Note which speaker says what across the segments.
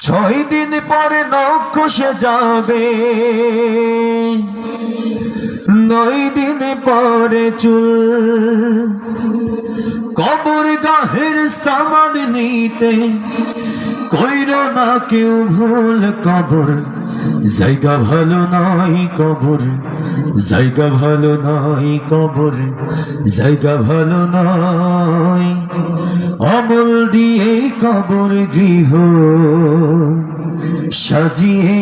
Speaker 1: ছয় দিন পরে নক্ষসে যাবে। নয় দিন পরে চুল কবর গাহের সামাদ নিতে কইর না কেউ ভুল কবর। জায়গা ভালো নাই কবর, জায়গা ভালো নাই কবর, জায়গা ভালো নয় অমল দিয়ে কবর গৃহ সাজিয়ে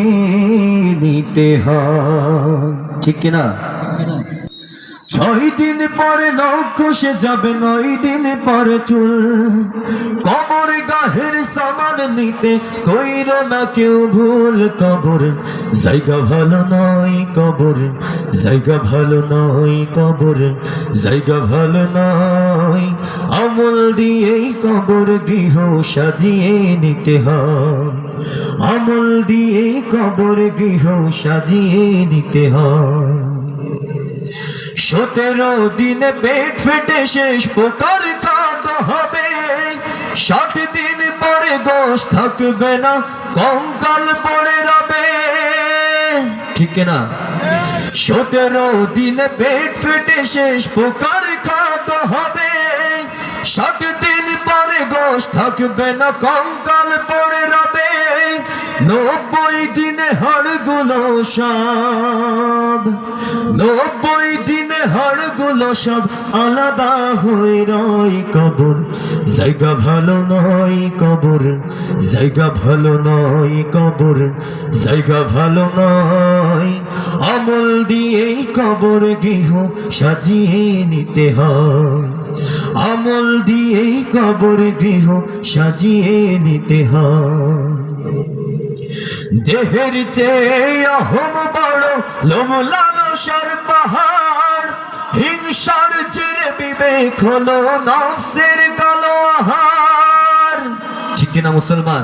Speaker 1: নিতে হয়। ঠিক কিনা? ছয় দিন পরে নক্ষসে যাবে, নয় দিন পরে চুল। কবর গাহের সামান নিতে কইর না কেউ ভুল কবর। জায়গা ভালো নয় কবর জায়গা ভালো নয় কবর, জায়গা ভালো নয়। আমল দিয়েই কবর গৃহ সাজিয়ে নিতে হয়। আমল দিয়ে কবর গৃহ সাজিয়ে নিতে হয়। সতেরো দিনে পেট ফেটে শেষ পোকার খাত হবে। ষাট দিন পরে দোষ থাকবে না, কঙ্কাল পড়ে রবে। ঠিক না সতেরো দিনে পেট ফেটে শেষ, পোকার খাত হবে। ষাট দিন পরে গোস থাকবে না, কঙ্কাল পড়ে রবে। নব্বই দিনে হাড়গুলো সব, নব্বই দিনে হাড়গুলো সব আলাদা হয়ে রয় কবর। জায়গা ভালো নয় কবর, জায়গা ভালো নয় কবর, জায়গা ভালো নয়। আমল দিয়েই কবর গৃহ সাজিয়ে নিতে হয়। আমল দিয়েই কবর গৃহ সাজিয়ে নিতে হয়। দেহের চেয়ে অহম বড় লোম লালসার পাহাড় হিংসার চিরে বিবেক হলো নফসের কালো আহার ঠিক কিনা মুসলমান?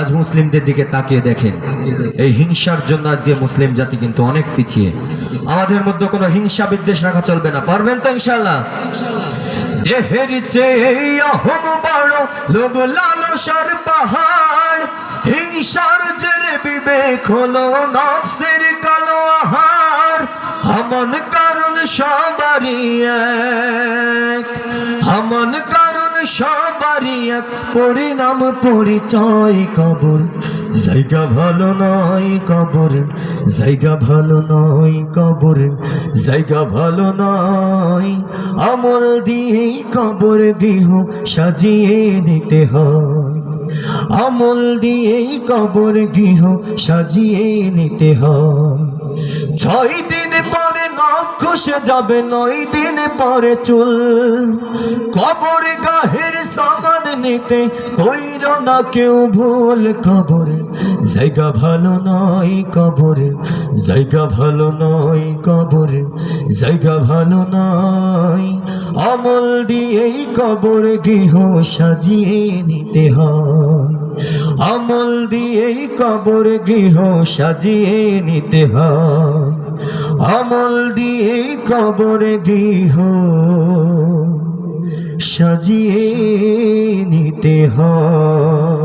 Speaker 1: আজ মুসলিমদের দিকে তাকিয়ে দেখেন। এই হিংসার জন্য আজকে মুসলিম জাতি কিন্তু অনেক পিছিয়ে। আমাদের মধ্যে কোনো হিংসা বিদ্বেষ রাখা চলবে না। পারবেন তো ইনশাল্লাহ দেহের চেয়ে অহম বড় লোভ লালসার পাহাড়। হিংসার জেরে বিবেক হলো নফসের কালো আহার আমন কারণ সবারই কারণ পরিণাম, পরিচয়, কবর। জায়গা ভালো নয় কবর। জায়গা ভালো নয় কবর। জায়গা ভালো নয়। আমল দিয়ে কবর গৃহ সাজিয়ে নিতে হয়। আমল দিয়েই কবর গৃহ সাজিয়ে নিতে হয়। ছয় দিন পরে নক্ষসে যাবে নয় দিন পরে চুল। কবর গাহের সমাদ নিতে কইর না কেউ ভুল কবর। জায়গা ভালো নয় কবর, জায়গা ভালো নয় কবর, জায়গা ভালো নয়। আমল দিয়েই কবর গৃহ সাজিয়ে নিতে হয়। আমল দিয়েই কবর গৃহ সাজিয়ে নিতে হয়। আমল দিয়ে কবর গৃহ সাজিয়ে নিতে হয়।